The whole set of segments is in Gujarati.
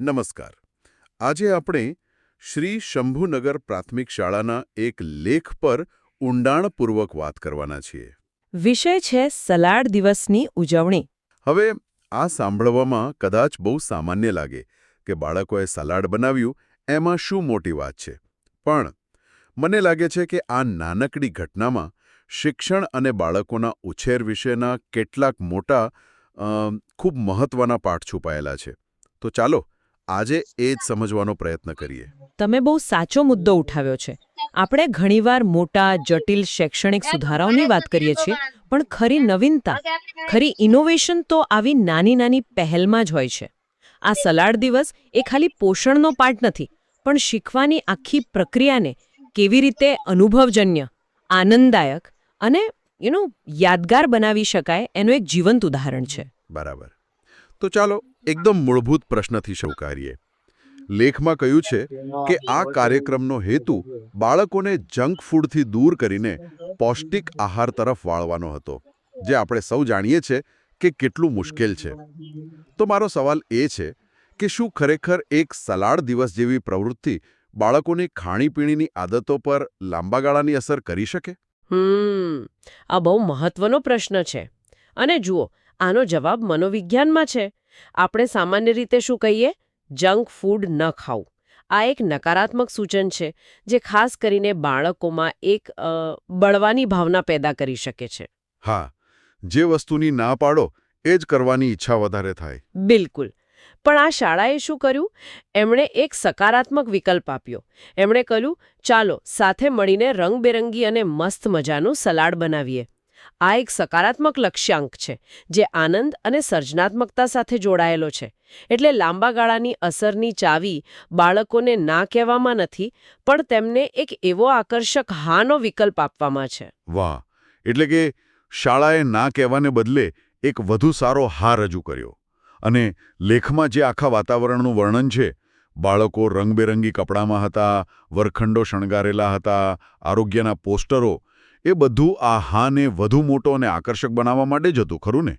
નમસ્કાર. આજે આપણે શ્રી શંભુનગર પ્રાથમિક શાળાના એક લેખ પર ઊંડાણપૂર્વક વાત કરવાના છીએ. વિષય છે સલાડ દિવસની ઉજવણી. હવે આ સાંભળવામાં કદાચ બહુ સામાન્ય લાગે કે બાળકોએ સલાડ બનાવ્યું એમાં શું મોટી વાત છે? પણ મને લાગે છે કે આ નાનકડી ઘટનામાં શિક્ષણ અને બાળકોના ઉછેર વિશેના કેટલાક મોટા ખૂબ મહત્વના પાઠ છુપાયેલા છે. તો ચાલો આજે એ જ સમજવાનો પ્રયત્ન કરીએ. તમે બહુ સાચો મુદ્દો ઉઠાવ્યો છે. આપણે ઘણીવાર મોટા જટિલ શૈક્ષણિક સુધારાઓની વાત કરીએ છીએ પણ ખરી નવીનતા ખરી ઇનોવેશન તો આવી નાની નાની પહેલમાં જ હોય છે. આ સલાડ દિવસ એ ખાલી પોષણનો પાઠ નથી પણ શીખવાની આખી પ્રક્રિયાને કેવી રીતે અનુભવજન્ય આનંદદાયક અને યુ નો યાદગાર બનાવી શકાય એનું એક જીવંત ઉદાહરણ છે. બરાબર. તો ચાલો એકદમ મૂળભૂત પ્રશ્નથી શરૂ કરીએ લેખમાં કહ્યું છે કે આ કાર્યક્રમનો હેતુ બાળકોને જંક ફૂડથી દૂર કરીને પૌષ્ટિક આહાર તરફ વાળવાનો હતો, જે આપણે સૌ જાણીએ છીએ કે કેટલું મુશ્કેલ છે. તો મારો સવાલ એ છે કે શું ખરેખર એક સલાડ દિવસ જેવી પ્રવૃત્તિ બાળકોની ખાણીપીણીની આદતો પર લાંબા ગાળાની અસર કરી શકે? હમ, આ બહુ મહત્વનો પ્રશ્ન છે. અને જુઓ આનો જવાબ મનોવિજ્ઞાનમાં છે. આપણે સામાન્ય રીતે શું કહીએ? જંક ફૂડ ન ખાવું. આ એક નકારાત્મક સૂચન છે જે ખાસ કરીને બાળકોમાં એક બળવાની ભાવના પેદા કરી શકે છે. હા જે વસ્તુની ના પાડો એ જ કરવાની ઈચ્છા વધારે થાય. બિલકુલ. પણ આ શાળાએ શું કર્યું? એમણે એક સકારાત્મક વિકલ્પ આપ્યો. એમણે કહ્યું ચાલો સાથે મળીને રંગબેરંગી અને મસ્ત મજાનું સલાડ બનાવીએ. આ એક સકારાત્મક લક્ષ્યાંક છે, જે આનંદ અને સર્જનાત્મકતા સાથે જોડાયેલો છે. એટલે લાંબા ગાળાની અસરની ચાવી બાળકોને ના કહેવામાં નથી, પણ તેમને એક એવો આકર્ષક હાનો વિકલ્પ આપવામાં છે. વાહ! એટલે કે શાળાએ ના કહેવાને બદલે એક વધુ સારો હા રજૂ કર્યો. અને લેખમાં જે આખા વાતાવરણનું વર્ણન છે, બાળકો રંગબેરંગી કપડામાં હતા, વરખંડો શણગારેલા હતા, આરોગ્યના પોસ્ટરો એ બધું આ હાને વધુ મોટો અને આકર્ષક બનાવવા માટે જ હતું ખરું ને?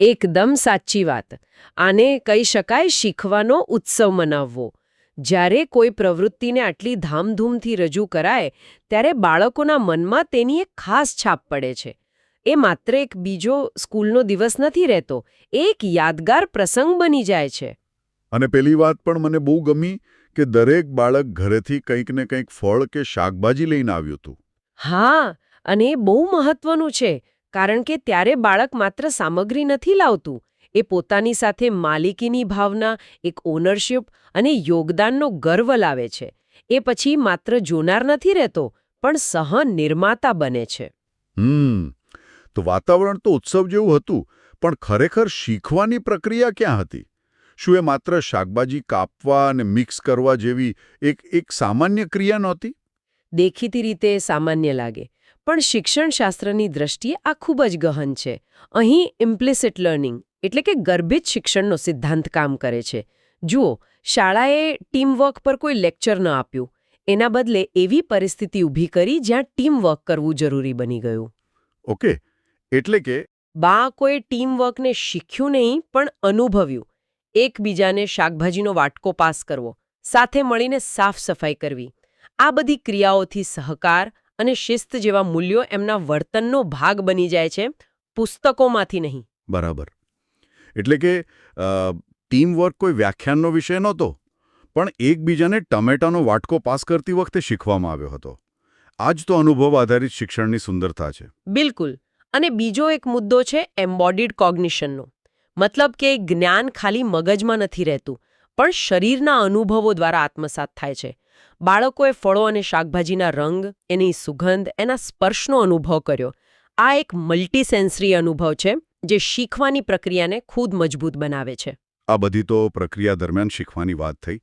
એકદમ સાચી વાત. આને કહી શકાય શીખવાનો ઉત્સવ મનાવવો. જ્યારે કોઈ પ્રવૃત્તિને આટલી ધામધૂમથી રજૂ કરાય ત્યારે બાળકોના મનમાં તેની એક ખાસ છાપ પડે છે. એ માત્ર એક બીજો સ્કૂલનો દિવસ નથી રહેતો એક યાદગાર પ્રસંગ બની જાય છે. અને પેલી વાત પણ મને બહુ ગમી કે દરેક બાળક ઘરેથી કંઈક ને કંઈક ફળ કે શાકભાજી લઈને આવ્યું હતું. હા અને એ બહુ મહત્વનું છે કારણ કે ત્યારે બાળક માત્ર સામગ્રી નથી લાવતું એ પોતાની સાથે માલિકીની ભાવના એક ઓનરશિપ અને યોગદાનનો ગર્વ લાવે છે. એ પછી માત્ર જોનાર નથી રહેતો પણ સહ નિર્માતા બને છે. હમ તો વાતાવરણ તો ઉત્સવ જેવું હતું પણ ખરેખર શીખવાની પ્રક્રિયા ક્યાં હતી? શું એ માત્ર શાકભાજી કાપવા અને મિક્સ કરવા જેવી એક એક સામાન્ય ક્રિયા નહોતી? દેખીતી રીતે સામાન્ય લાગે. પણ શિક્ષણશાસ્ત્રની દ્રષ્ટિએ આ ખૂબ જ ગહન છે. અહીં ઇમ્પ્લિસિટ લર્નિંગ એટલે કે ગર્ભિત શિક્ષણનો સિદ્ધાંત કામ કરે છે. જુઓ શાળાએ ટીમવર્ક પર કોઈ લેક્ચર ન આપ્યું. એના બદલે એવી પરિસ્થિતિ ઊભી કરી જ્યાં ટીમવર્ક કરવું જરૂરી બની ગયું. ઓકે એટલે કે બા કોઈ ટીમવર્કને શીખ્યું નહીં પણ અનુભવ્યું. એકબીજાને શાકભાજીનો વાટકો પાસ કરવો સાથે મળીને સાફ સફાઈ કરવી. આ બધી ક્રિયાઓથી સહકાર અને શિસ્ત જેવા મૂલ્યો એમના વર્તનનો ભાગ બની જાય છે પુસ્તકોમાંથી નહીં. બરાબર. એટલે કે ટીમવર્ક કોઈ વ્યાખ્યાનનો વિષય નહોતો પણ એકબીજાને ટમેટાનો વાટકો પાસ કરતી વખતે શીખવામાં આવ્યો હતો. આ જ તો અનુભવ આધારિત શિક્ષણની સુંદરતા છે. બિલકુલ. અને બીજો એક મુદ્દો છે એમ્બોડીડ કોગ્નિશનનો. મતલબ કે જ્ઞાન ખાલી મગજમાં નથી રહેતું પણ શરીરના અનુભવો દ્વારા આત્મસાત થાય છે. બાળકોએ ફળો અને શાકભાજીના રંગ, એની સુગંધ, એના સ્પર્શનો અનુભવ કર્યો. આ એક મલ્ટીસેન્સરી અનુભવ છે, જે શીખવાની પ્રક્રિયાને ખૂબ મજબૂત બનાવે છે. આ બધી તો પ્રક્રિયા દરમિયાન શીખવાની વાત થઈ.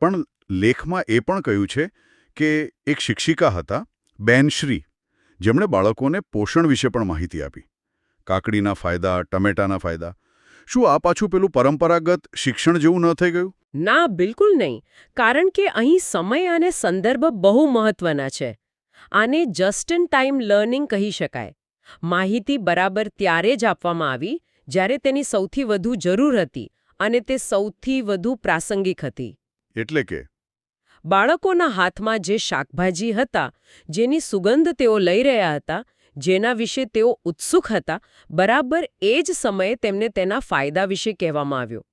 પણ લેખમાં એ પણ કહ્યું છે કે એક શિક્ષિકા હતા બેનશ્રી જેમણે બાળકોને પોષણ વિશે પણ માહિતી આપી. કાકડીના ફાયદા, ટમેટાના ફાયદા શું આ પાછું પેલું પરંપરાગત શિક્ષણ જેવું ન થઈ ગયું? ના બિલકુલ નહીં. કારણ કે અહીં સમય અને સંદર્ભ બહુ મહત્વના છે. આને જસ્ટ ઇન ટાઈમ લર્નિંગ કહી શકાય. માહિતી બરાબર ત્યારે જ આપવામાં આવી જ્યારે તેની સૌથી વધુ જરૂર હતી અને તે સૌથી વધુ પ્રાસંગિક હતી. એટલે કે? બાળકોના હાથમાં જે શાકભાજી હતા જેની સુગંધ તેઓ લઈ રહ્યા હતા જેના વિશે તેઓ ઉત્સુક હતા બરાબર એ જ સમયે તેમને તેના ફાયદા વિશે કહેવામાં આવ્યો.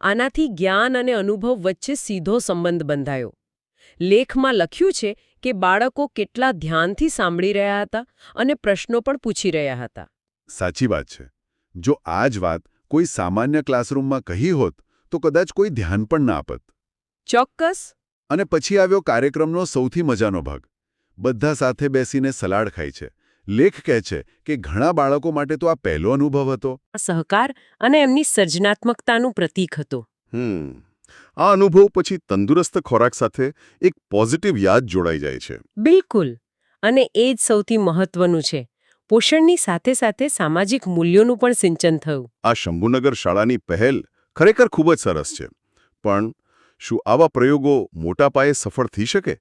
આનાથી જ્ઞાન અને અનુભવ વચ્ચે સીધો સંબંધ બંધાયો. લેખમાં લખ્યું છે કે બાળકો કેટલા ધ્યાનથી સાંભળી રહ્યા હતા અને પ્રશ્નો પણ પૂછી રહ્યા હતા. સાચી વાત છે. જો આ જ વાત કોઈ સામાન્ય ક્લાસરૂમમાં કહી હોત તો કદાચ કોઈ ધ્યાન પણ ના આપત. ચોક્કસ. અને પછી આવ્યો કાર્યક્રમનો સૌથી મજાનો ભાગ. બધા સાથે બેસીને સલાડ ખાય છે. લેખ કહે છે કે ઘણા બાળકો માટે તો આ પહેલો અનુભવ હતો. સહકાર અને એમની સર્જનાત્મકતાનું પ્રતીક હતો. હમ. આ અનુભવ પછી તંદુરસ્ત ખોરાક સાથે એક પોઝિટિવ યાદ જોડાઈ જાય છે. બિલકુલ. અને એ જ સૌથી મહત્વનું છે. પોષણની સાથે સાથે સામાજિક મૂલ્યોનું પણ સિંચન થયું. આ શંભુનગર શાળાની પહેલ ખરેખર ખૂબ જ સરસ છે. પણ શું આવા પ્રયોગો મોટા પાયે સફળ થઈ શકે?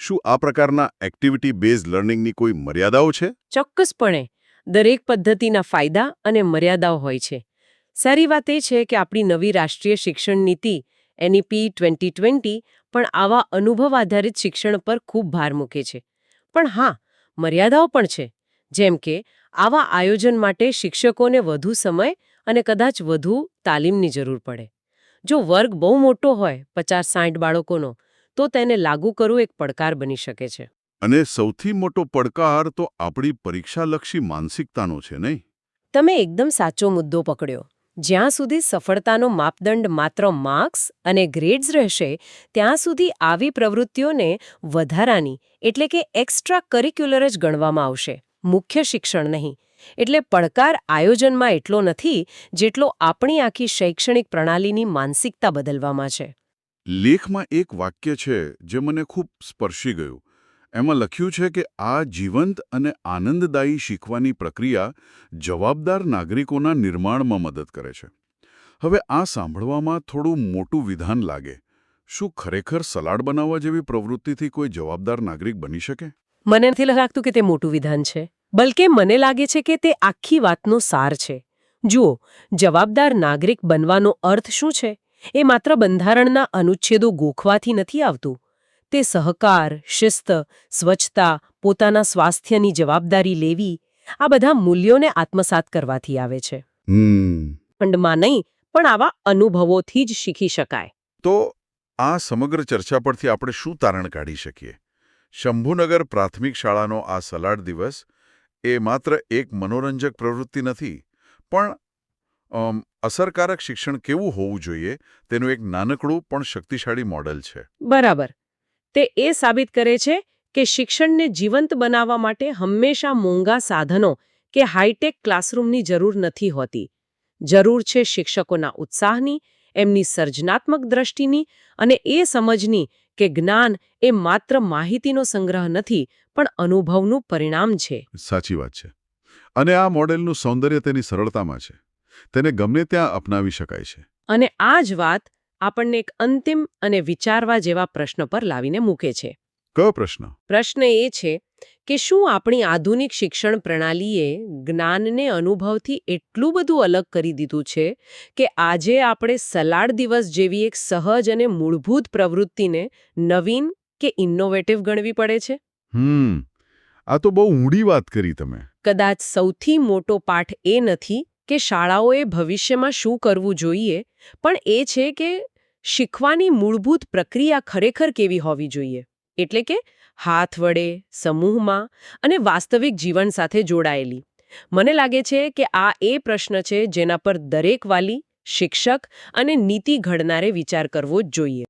શું આ પ્રકારના એક્ટિવિટી બેઝ લર્નિંગની કોઈ મર્યાદાઓ છે? ચોક્કસપણે. દરેક પદ્ધતિના ફાયદા અને મર્યાદાઓ હોય છે. સારી વાત એ છે કે આપણી નવી રાષ્ટ્રીય શિક્ષણ નીતિ એનઈપી ટ્વેન્ટી ટ્વેન્ટી પણ આવા અનુભવ આધારિત શિક્ષણ પર ખૂબ ભાર મૂકે છે. પણ હા, મર્યાદાઓ પણ છે. જેમ કે, આવા આયોજન માટે શિક્ષકોને વધુ સમય અને કદાચ વધુ તાલીમની જરૂર પડે. જો વર્ગ બહુ મોટો હોય, પચાસ સાઠ બાળકોનો તો તેને લાગુ કરવું એક પડકાર બની શકે છે. અને સૌથી મોટો પડકાર તો આપણી પરીક્ષાલક્ષી માનસિકતાનો છે નહીં? તમે એકદમ સાચો મુદ્દો પકડ્યો. જ્યાં સુધી સફળતાનો માપદંડ માત્ર માર્ક્સ અને ગ્રેડ્સ રહેશે ત્યાં સુધી આવી પ્રવૃત્તિઓને વધારાની એટલે કે એક્સ્ટ્રા કરિક્યુલર જ ગણવામાં આવશે. મુખ્ય શિક્ષણ નહીં. એટલે પડકાર આયોજનમાં એટલો નથી જેટલો આપણી આખી શૈક્ષણિક પ્રણાલીની માનસિકતા બદલવામાં છે. લેખમાં એક વાક્ય છે જે મને ખૂબ સ્પર્શી ગયું. એમાં લખ્યું છે કે આ જીવંત અને આનંદદાયી શીખવાની પ્રક્રિયા જવાબદાર નાગરિકોના નિર્માણમાં મદદ કરે છે. હવે આ સાંભળવામાં થોડું મોટું વિધાન લાગે. શું ખરેખર સલાડ બનાવવા જેવી પ્રવૃત્તિથી કોઈ જવાબદાર નાગરિક બની શકે? મને નથી લાગતું કે તે મોટું વિધાન છે. બલકે મને લાગે છે કે તે આખી વાતનો સાર છે. જુઓ, જવાબદાર નાગરિક બનવાનો અર્થ શું છે? એ માત્ર બંધારણના અનુચ્છેદો ગોખવાથી નથી આવતું. તે સહકાર શિસ્ત સ્વચ્છતા પોતાના સ્વાસ્થ્યની જવાબદારી લેવી આ બધા મૂલ્યોને આત્મસાત કરવાથી આવે છે. ખંડમાં નહીં પણ આવા અનુભવોથી જ શીખી શકાય. તો આ સમગ્ર ચર્ચા પરથી આપણે શું તારણ કાઢી શકીએ? શંભુનગર પ્રાથમિક શાળાનો આ સલાડ દિવસ એ માત્ર એક મનોરંજક પ્રવૃત્તિ નથી પણ અસરકારક શિક્ષણ કેવું હોવું જોઈએ તેનું એક નાનકડું પણ શક્તિશાળી મોડેલ છે. બરાબર. તે એ સાબિત કરે છે કે શિક્ષણને જીવંત બનાવવા માટે હંમેશા મોંઘા સાધનો કે હાઈટેક ક્લાસરૂમની જરૂર નથી હોતી. જરૂર છે શિક્ષકોના ઉત્સાહની એમની સર્જનાત્મક દ્રષ્ટિની અને એ સમજની કે જ્ઞાન એ માત્ર માહિતીનો સંગ્રહ નથી પણ અનુભવનું પરિણામ છે. સાચી વાત છે. અને આ મોડેલનું સૌંદર્ય તેની સરળતામાં છે. તેને ગમે ત્યાં અપનાવી શકાય છે. અને આ જ વાત આપણને એક અંતિમ અને વિચારવા જેવા પ્રશ્ન પર લાવીને મૂકે છે. કયો પ્રશ્ન? પ્રશ્ન એ છે કે શું આપણી આધુનિક શિક્ષણ પ્રણાલીએ જ્ઞાનને અનુભવથી એટલું બધું અલગ કરી દીધું છે કે આજે આપણે સલાડ દિવસ જેવી એક સહજ અને મૂળભૂત પ્રવૃત્તિને નવીન કે ઇનોવેટિવ ગણવી પડે છે? હમ. આ તો બહુ ઊંડી વાત કરી તમે. કદાચ સૌથી મોટો પાઠ એ નથી કે શાળાઓએ ભવિષ્યમાં શું કરવું જોઈએ, પણ એ છે કે શીખવાની મૂળભૂત પ્રક્રિયા ખરેખર કેવી હોવી જોઈએ. એટલે કે હાથ વડે, સમૂહમાં અને વાસ્તવિક જીવન સાથે જોડાયેલી. મને લાગે છે કે આ એ પ્રશ્ન છે જેના પર દરેક વાલી, શિક્ષક અને નીતિ ઘડનારે વિચાર કરવો જ જોઈએ.